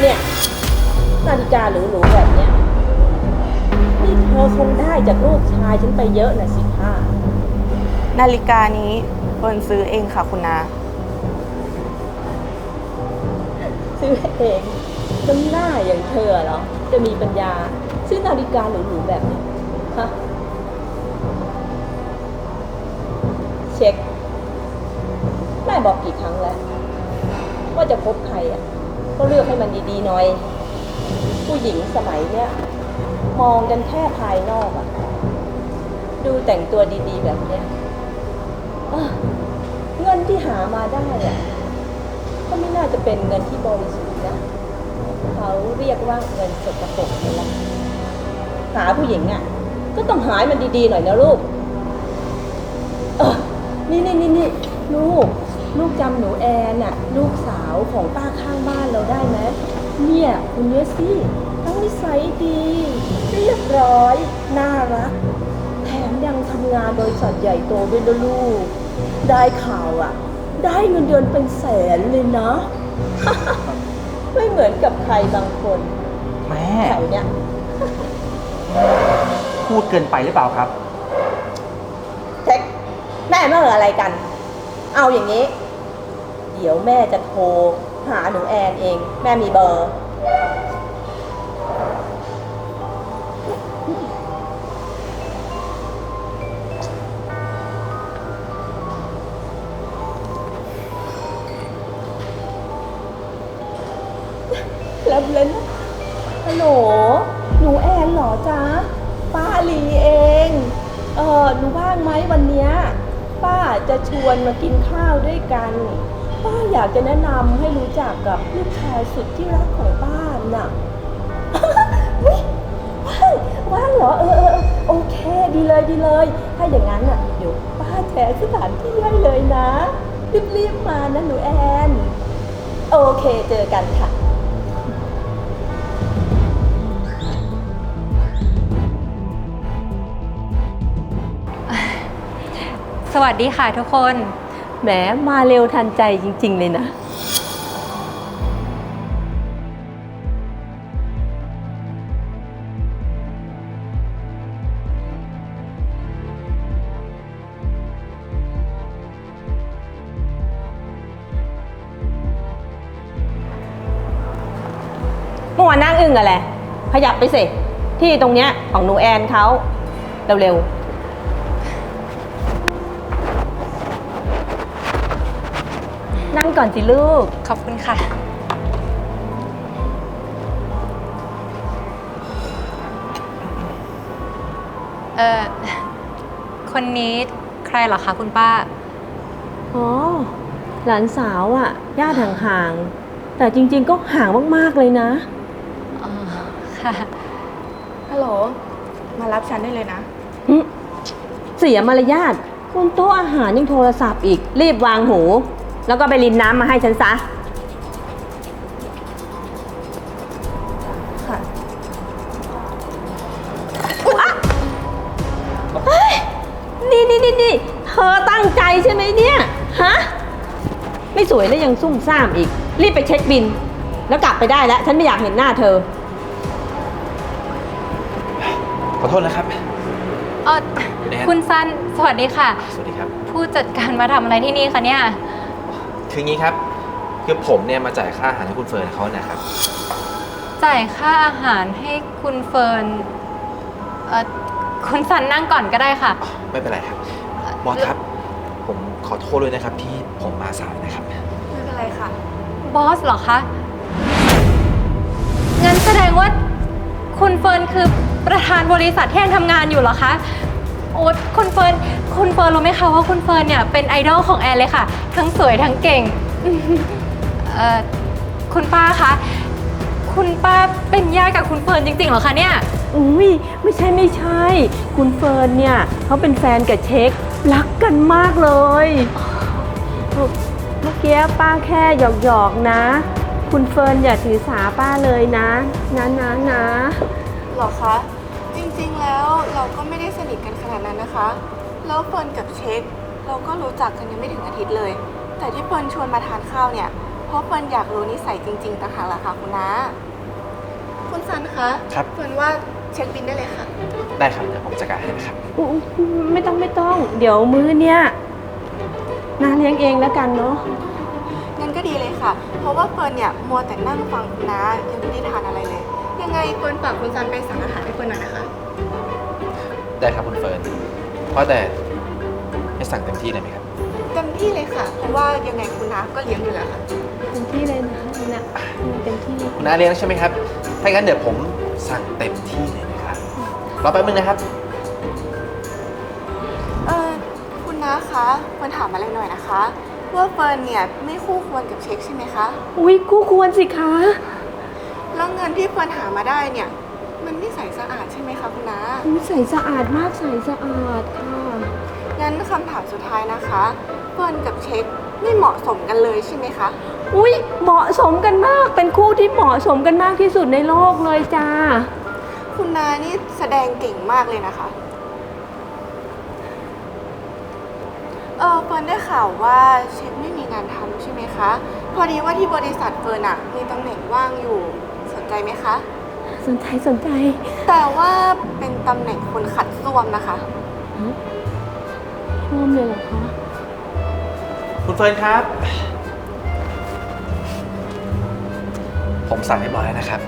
เนี่ยนาฬิกาหรูๆแบบเนี้ยนี่เธอคงได้จากลูกชายฉันไปเยอะนะสิท่านาฬิกานี้เฟิร์นซื้อเองค่ะคุณนา ซื้อเองน้ำหน้าอย่างเธอเหรอ จะมีปัญญา ซื้อนาฬิกาหรูๆแบบนี้ฮะเช็ค แม่บอกกี่ครั้งแล้ว ว่าจะคบใครอะ ก็เลือกให้มันดีๆหน่อย ผู้หญิงสมัยเนี้ยมองกันแค่ภายนอกอะดูแต่งตัวดีๆแบบเนี้ยเงินที่หามาได้อะก็ไม่น่าจะเป็นเงินที่บริสุทธิ์นะเขาเรียกว่าเงินสกปรกนี่แหละหาผู้หญิงอะก็ต้องหายมันดีๆหน่อยนะลูกเออนี่นี่นี่นี่ลูก ลูกจำหนูแอนน่ะลูกสาวของป้าข้างบ้าน เนี่ยคุณเนี้ยสิทั้งนิสัยดี เรียบร้อย น่ารัก แถมยังทำงานบริษัทใหญ่โตด้วยนะลูก ได้ข่าวอะ ได้เงินเดือนเป็นแสนเลยนะ ไม่เหมือนกับใครบางคนแม่แถวเนี้ยพูดเกินไปหรือเปล่าครับ เท็กแม่เมื่ออะไรกัน เอาอย่างนี้ เดี๋ยวแม่จะโทร หาหนูแอนเอง แม่มีเบอร์รับเลยนะฮัลโหลหนูแอนเหรอจ๊ะ ป้าลีเอง เออหนูว่างไหมวันเนี้ย ป้าจะชวนมากินข้าวด้วยกัน ป้าอยากจะแนะนำให้รู้จักกับลูกชายสุดที่รักของป้าน่ะเฮ้ยว่างว่างเหรอเออเออเออโอเค ดีเลยดีเลย ถ้าอย่างนั้นน่ะเดี๋ยวป้าแชร์สถานที่ให้เลยนะรีบๆมานะหนูแอนโอเคเจอกันค่ะสวัสดีค่ะทุกคน แหมมาเร็วทันใจจริง ๆ เลยนะ เมื่อวานนั่งอึ้งอะไร ขยับไปสิ ที่ตรงเนี้ยของหนูแอนเขาเร็ว ๆ นั่งก่อนสิลูก ขอบคุณค่ะ เอ่อ คนนี้ใครเหรอคะคุณป้า อ๋อ หลานสาวอะ่ะญาติห่างๆ แต่จริงๆก็ห่างมากๆเลยนะ อ๋อ ค่ะ ฮัลโหล มารับฉันได้เลยนะหึเสียมารยาทบนโต๊ะอาหารยังโทรศัพท์อีก รีบวางหู แล้วก็ไปรินน้ำมาให้ฉันซะ ค่ะนี่นี่นี่นี่เธอตั้งใจใช่ไหมเนี่ย ฮะ ไม่สวยแล้วยังซุ่มซ่ามอีก รีบไปเช็คบิน แล้วกลับไปได้แล้ว ฉันไม่อยากเห็นหน้าเธอ ขอโทษนะครับ เออแอนคุณซัน สวัสดีค่ะ สวัสดีครับ ผู้จัดการมาทำอะไรที่นี่คะเนี่ย คืองี้ครับ คือผมเนี่ยมาจ่ายค่าอาหารให้คุณเฟิร์นเขานะครับ จ่ายค่าอาหารให้คุณเฟิร์นเออคุณซันนั่งก่อนก็ได้ค่ะ อ๋อไม่เป็นไรครับ บอสครับ ผมขอโทษด้วยนะครับที่ผมมาสายนะครับ ไม่เป็นไรค่ะ บอสเหรอคะ งั้นแสดงว่าคุณเฟิร์นคือประธานบริษัทที่ยังทำงานอยู่เหรอคะ โอ๊ตคุณเฟิร์นคุณเฟิร์นรู้ไหมคะว่าคุณเฟิร์นเนี่ยเป็นไอดอลของแอนเลยค่ะ ทั้งสวยทั้งเก่งเอ่อคุณป้าคะคุณป้าเป็นญาติกับคุณเฟิร์นจริงๆเหรอคะเนี่ย อุ้ยไม่ใช่ไม่ใช่ คุณเฟิร์นเนี่ยเขาเป็นแฟนกับเช็ครักกันมากเลย เมื่อกี้ป้าแค่หยอกหยอกๆนะ คุณเฟิร์นอย่าถือสาป้าเลยนะนะนะนะหรอคะ จริงๆแล้วเราก็ไม่ได้สนิทกันขนาดนั้นนะคะ แล้วเฟิร์นกับเช็ค เราก็รู้จักกันยังไม่ถึงอาทิตย์เลย แต่ที่เฟิร์นชวนมาทานข้าวเนี่ย เพราะราะเฟิร์นอยากรู้นิสัยจริงๆต่างหากล่ะค่ะคุณน้า คุณซันคะครับ เฟิร์นว่าเช็คบินได้เลยค่ะ ได้ครับเดี๋ยวผมจัดการให้นะครับ อุ๊ยไม่ต้องไม่ต้อง เดี๋ยวมื้อเนี้ยนาเลี้ยงเองแล้วกันเนาะงั้นก็ดีเลยค่ะ เพราะว่าเฟิร์นเนี่ยมัวแต่นั่งฟังคุณน้ายังไม่ได้ทานอะไรเลยยังไง เฟิร์นฝากคุณซันไปสั่งอาหารให้เฟิร์นหน่อยนะคะ ได้ครับคุณเฟิร์นเพราะแต่ให้สั่งเต็มที่เลยไหมครับ เต็มที่เลยค่ะ เพราะว่ายังไงคุณน้าก็เลี้ยงอยู่แล้วค่ะ เต็มที่เลยนะนะเต็มที่คุณน้าเลี้ยงใช่ไหมครับ ถ้างั้นเดี๋ยวผมสั่งเต็มที่เลยนะครับรอแป๊บนึงนะครับ เออคุณน้าคะเฟิร์นถามอะไรหน่อยนะคะว่าเฟิร์นเนี่ยไม่คู่ควรกับเช็คใช่ไหมคะ อุ้ยคู่ควรสิคะ แล้วเงินที่เฟิร์นหามาได้เนี่ย มันไม่ใสสะอาดใช่ไหมคะคุณน้าอุ๊ยใสสะอาดมากใสสะอาดค่ะงั้นคำถามสุดท้ายนะคะเฟิร์นกับเช็คไม่เหมาะสมกันเลยใช่ไหมคะ อุ้ยเหมาะสมกันมากเป็นคู่ที่เหมาะสมกันมากที่สุดในโลกเลยจ้า คุณนานี่แสดงเก่งมากเลยนะคะ เออเฟิร์นได้ข่าวว่าเช็คไม่มีงานทำใช่ไหมคะ พอดีว่าที่บริษัทเฟิร์นอะมีตำแหน่งว่างอยู่ สนใจไหมคะ สนใจสนใจแต่ว่าเป็นตำแหน่งคนขัดส้วมนะคะ ร่วมเลยเหรอคะคุณเฟิร์นครับ ผมสั่งเรียบร้อยแล้วนะครับ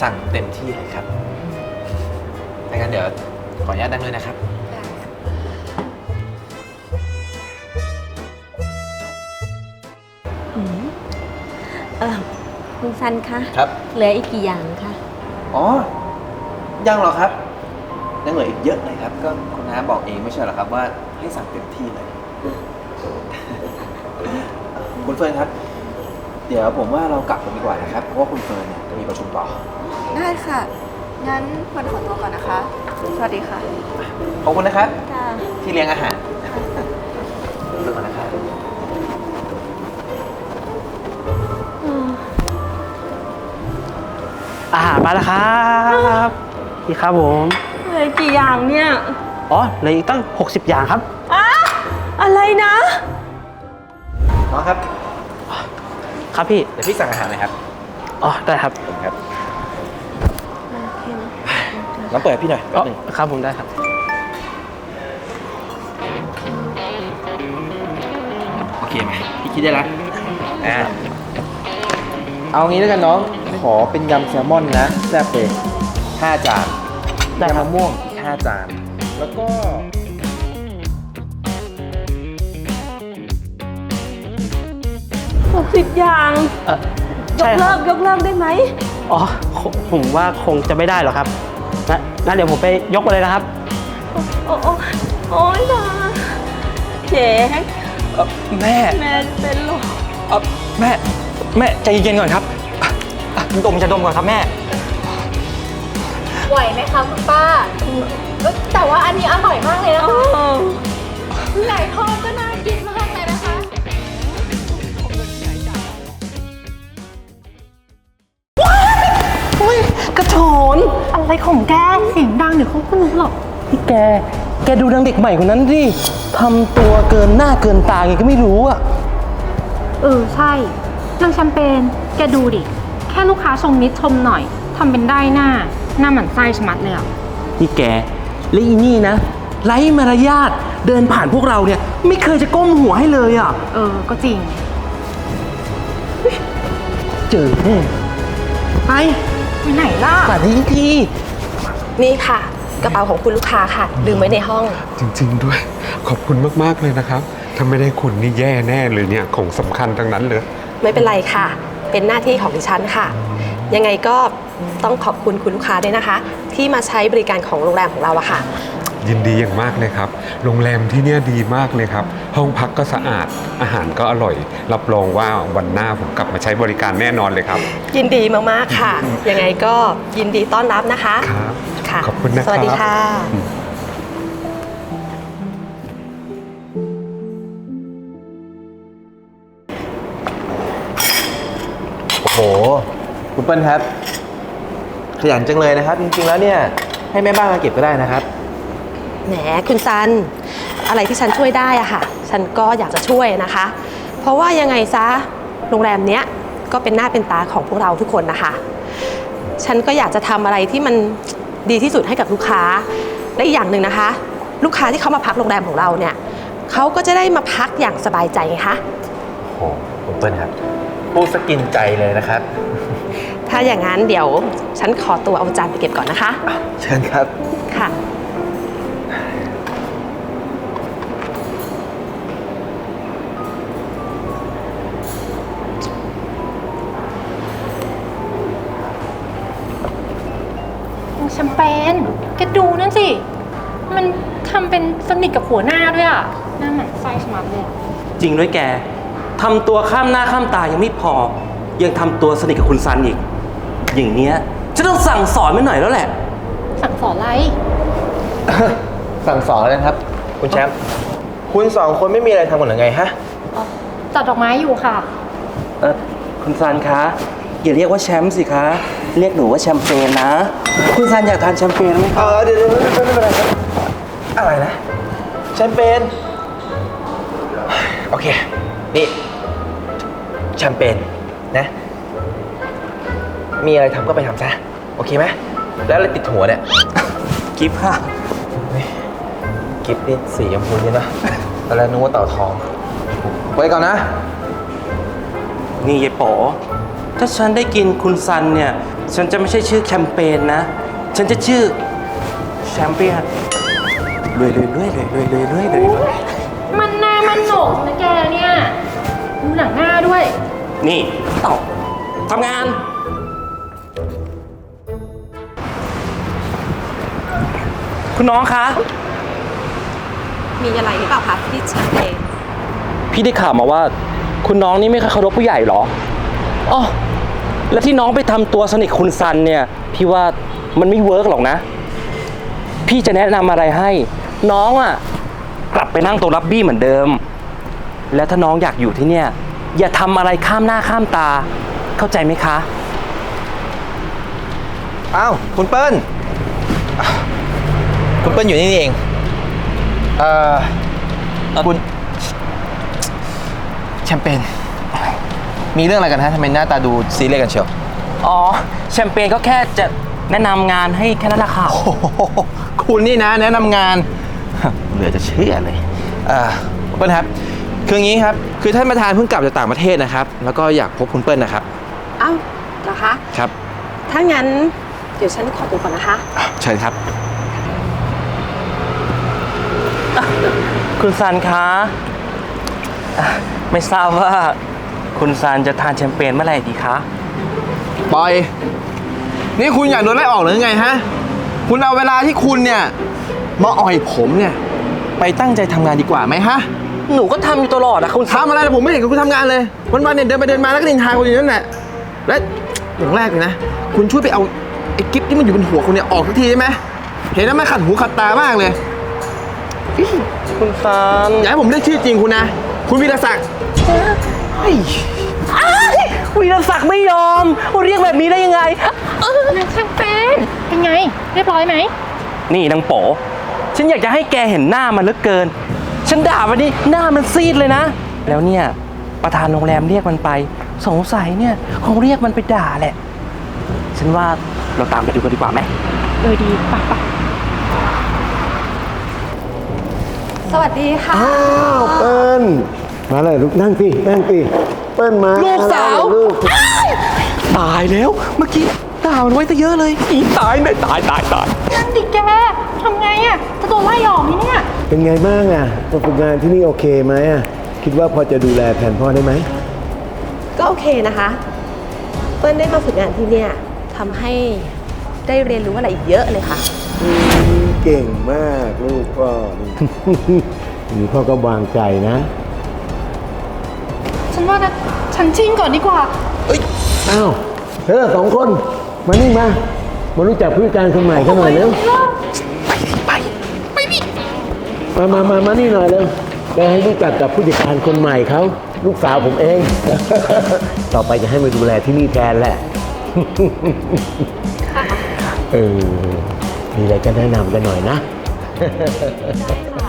สั่งเต็มที่เลยครับถ้างั้นเดี๋ยวขออนุญาตนั่งเลยนะครับอืมเออ คุณซันคะครับ เหลืออีกกี่อย่างคะอ๋อ ยังเหรอครับ ยังเหลืออีกเยอะเลยครับ ก็คุณน้าบอกเองไม่ใช่เหรอครับว่าให้สั่งเต็มที่เลย คุณเฟิร์นครับ เดี๋ยวผมว่าเรากลับกันดีกว่านะครับ เพราะว่าคุณเฟิร์นเนี่ยจะมีประชุมต่อ ได้ค่ะ งั้นเฟิร์นขอตัวก่อนนะคะ สวัสดีค่ะ ขอบคุณนะครับ ค่ะ ที่เลี้ยงอาหาร มาแล้วครับนี่ครับผมเหลือกี่อย่างเนี่ยอ๋อเหลืออีกตั้ง 60 อย่างครับอะอะไรนะน้องครับครับพี่เดี๋ยวพี่สั่งอาหารหน่อยครับอ๋อได้ครับผมครับน้องเปิดให้พี่หน่อยแป๊อ๋บอหนึงครับผมได้ครับ โอเคไหมพี่คิดได้แล้วอ่า เอางี้แล้วกันน้อง ขอเป็นยำแซลมอนนะแซ่บเลยห้าจานได้ครับ ยำมะม่วงอีกห้าจาน แล้วก็ 60 อย่างเออยใช่กคเลิรับกยกเลิกได้ไหม อ๋อคงผมว่าคงจะไม่ได้หรอกครับงั้นงั้นเดี๋ยวผมไปยกมาเลยนะครับ โอ้โอ้โอ้ยนะเจ๊แม่แม่เป็นหรอเอ่อแม่ แม่ใจเย็นๆก่อนครับอะอะดมจะดมก่อนครับแม่ ไหวไหมคะคุณป้าเอ้ยแต่ว่าอันนี้อร่อยมากเลยนะคะไก่ทอดก็น่ากินมากเลยนะคะกระโถนอะไรของแกเสียงดังเดี๋ยวเขาก็รู้หรอก พี่แก แกดูนางเด็กใหม่คนนั้นดิทำตัวเกินหน้าเกินตาไงก็ไม่รู้อะเออใช่ นางแชมเปญแกดูดิ แค่ลูกค้าชมนิดชมหน่อยทำเป็นได้หน้า หน้าหมันไส้ชะมัดเลยอะนี่แก และอีนี่นะ ไร้มารยาทเดินผ่านพวกเราเนี่ย ไม่เคยจะก้มหัวให้เลยอะเออ ก็จริง เจอแน่ไปไปไหนล่ะ ป่านนี้ทีนี่ค่ะ กระเป๋าของคุณลูกค้าค่ะ ลืมไว้ในห้อง จริง ๆ ด้วย ขอบคุณมาก ๆ เลยนะครับ ถ้าไม่ได้คุณนี่แย่แน่เลยเนี่ย ของสำคัญทั้งนั้นเลย ไม่เป็นไรค่ะ เป็นหน้าที่ของดิฉันค่ะ ยังไงก็ต้องขอบคุณคุณลูกค้าด้วยนะคะ ที่มาใช้บริการของโรงแรมของเราอะค่ะ ยินดีอย่างมากเลยครับ โรงแรมที่เนี่ยดีมากเลยครับ ห้องพักก็สะอาด อาหารก็อร่อย รับรองว่าวันหน้าผมกลับมาใช้บริการแน่นอนเลยครับ ยินดีมากๆค่ะ ยังไงก็ยินดีต้อนรับนะคะ ครับ ค่ะ ขอบคุณนะครับ สวัสดีค่ะ หคุณเปิ้ลครับ ขยันจังเลยนะครับ จริง ๆ แล้วเนี่ย ให้แม่บ้านมาเก็บก็ได้นะครับ แหมคุณซัน อะไรที่ฉันช่วยได้อะค่ะ ฉันก็อยากจะช่วยนะคะ เพราะว่ายังไงซะโรงแรมเนี้ยก็เป็นหน้าเป็นตาของพวกเราทุกคนนะคะ ฉันก็อยากจะทำอะไรที่มันดีที่สุดให้กับลูกค้าและอีกอย่างหนึ่งนะคะ ลูกค้าที่เขามาพักโรงแรมของเราเนี่ยเขาก็จะได้มาพักอย่างสบายใจไงคะโอ้คุณเปิ้ลครับ พูดสกินใจเลยนะครับ ถ้าอย่างนั้นเดี๋ยวฉันขอตัวเอาจานไปเก็บก่อนนะคะ เชิญครับ ค่ะ แชมเปญแกดูนั่นสิ มันทำเป็นสนิทกับหัวหน้าด้วยอะ หน้าหมันไส้ชะมัดเลยอะจริงด้วยแก ทำตัวข้ามหน้าข้ามตายังไม่พอ ยังทำตัวสนิทกับคุณซันอีก อย่างเนี้ยจะต้องสั่งสอนไม่หน่อยแล้วแหละ สั่งสอนอะไร สั่งสอนเลยนะครับ คุณแชมป์คุณสองคนไม่มีอะไรทำกันหรือไงฮะจัดดอกไม้อยู่ค่ะ เออคุณซันคะอย่าเรียกว่าแชมป์สิคะ เรียกหนูว่าแชมเปญนะ คุณซันอยากทานแชมเปญไหมเอคะอเดี๋ยวเดี๋ยวไม่เป็นไรครับอะไรนะแชมเปญโอเค นี่ แชมเปญนะ มีอะไรทำก็ไปทำซะ โอเคไหมแล้วอะไรติดหัวเนี่ย กิฟต์ค่ะ กิฟนี่สีชมพูนี่นะตอนแรกนึกว่าเต่าทอง ไว้ก่อนนะ นี่ยายป๋อถ้าฉันได้กินคุณซันเนี่ย ฉันจะไม่ใช่ชื่อแคมเปญนะ ฉันจะชื่อแชมเปี้ยนรวยรวยรวยรวยรวยรวยรวยรวยรวยมันหน้ามันโหนกนะแกเนี่ยดู หนังหน้าด้วย นี่ต่อทำงาน คุณน้องคะ มีอะไรหรือเปล่าคะที่แชมเปญพี่ได้ข่าวมาว่า คุณน้องนี่ไม่เคยเคารพผู้ใหญ่เหรออ๋อแล้วที่น้องไปทำตัวสนิทคุณซันเนี่ย พี่ว่ามันไม่เวิร์กหรอกนะ พี่จะแนะนำอะไรให้ น้องอะ กลับไปนั่งตรงรับบี้เหมือนเดิม แล้วถ้าน้องอยากอยู่ที่เนี่ย อย่าทำอะไรข้ามหน้าข้ามตา เข้าใจไหมคะ อ้าวคุณเปิ้ลอ้าวคุณเปิ้ลอยู่นี่นี่เอง เอ่อคุณแชมเปญมีเรื่องอะไรกันฮะทำไมหน้าตาดูซีเรียสกันเชียวอ๋อ แชมเปญก็แค่จะแนะนำงานให้แค่นั้นแหละค่ะ โอ้โหคุณนี่นะแนะนำงาน เหลือจะเชื่อเลยอ่าคุณเปิ้ลครับ คืออย่างนี้ครับ คือท่านประธานเพิ่งกลับจากต่างประเทศนะครับ แล้วก็อยากพบคุณเปิ้ลนะครับอ้าวเหรอคะ ครับ ถ้างั้นเดี๋ยวฉันขอตัวก่อนนะคะ อะเชิญครับ คุณซันคะอะไม่ทราบว่าคุณซันจะทานแชมเปญเมื่อไหร่ดีคะ ปอย นี่คุณอยากโดนไล่ออกหรือไงฮะ คุณเอาเวลาที่คุณเนี่ย มาอ่อยผมเนี่ย ไปตั้งใจทำงานดีกว่าไหมฮะ หนูก็ทำอยู่ตลอดอะคุณซันทำอะไรแต่ผมไม่เห็นคุณทำงานเลยวันๆเนี่ยเดินไปเดินมาแล้วก็นินทาคนอยู่นั่นแหละ และอย่างแรกเลยนะ คุณช่วยไปเอาไอ้กิ๊บที่มันอยู่บนหัวคุณเนี่ยออกสักทีได้ไหมเห็นแล้วมันขัดหูขัดตามากเลย คุณซันอย่าให้ผมเรียกชื่อจริงคุณนะ คุณวีรศักดิ์วีรศักดิ์ไม่ยอม เรียกแบบนี้ได้ยังไงนางแชมเปญเป็นไง เรียบร้อยไหม นี่นางโป๋ฉันอยากจะให้แกเห็นหน้ามันเหลือเกิน ฉันด่ามันนี่หน้ามันซีดเลยนะ แล้วเนี่ย ประธานโรงแรมเรียกมันไป สงสัยเนี่ยคงเรียกมันไปด่าแหละ ฉันว่าเราตามไปดูกันดีกว่าไหมเออดีปะปะสวัสดีค่ะ อ้าวเปิ้ลมาเลยลูกนั่งสินั่งสิเปิ้ลมาลูกสาวลูกตายแล้วเมื่อกี้ด่ามันไว้ซะเยอะเลย อีตายเลยตายตายตายนั่นดิแกทำไงอะจะโดนไล่ออกไหมเนี่ย เป็นไงบ้างอะมาฝึกงานที่นี่โอเคไหมอะ คิดว่าพอจะดูแลแทนพ่อได้ไหม ก็โอเคนะคะ เปิ้ลได้มาฝึกงานที่เนี่ยทำให้ได้เรียนรู้อะไรอีกเยอะเลยค่ะอืมเก่งมากลูกพ่อนี่พ่อก็วางใจนะ ฉันว่านะฉันชิ่งก่อนดีกว่า อ้าวเธอสองคน มานี่มา มารู้จักผู้จัดการคนใหม่เขาหน่อยเร็ว มามามามานี่หน่อยเร็วจะให้รู้จักกับผู้จัดการคนใหม่เขาลูกสาวผมเอง ต่อไปจะให้มาดูแลที่นี่แทนแหละเออ มีอะไรก็แนะนำกันหน่อยนะ ได้ค่ะ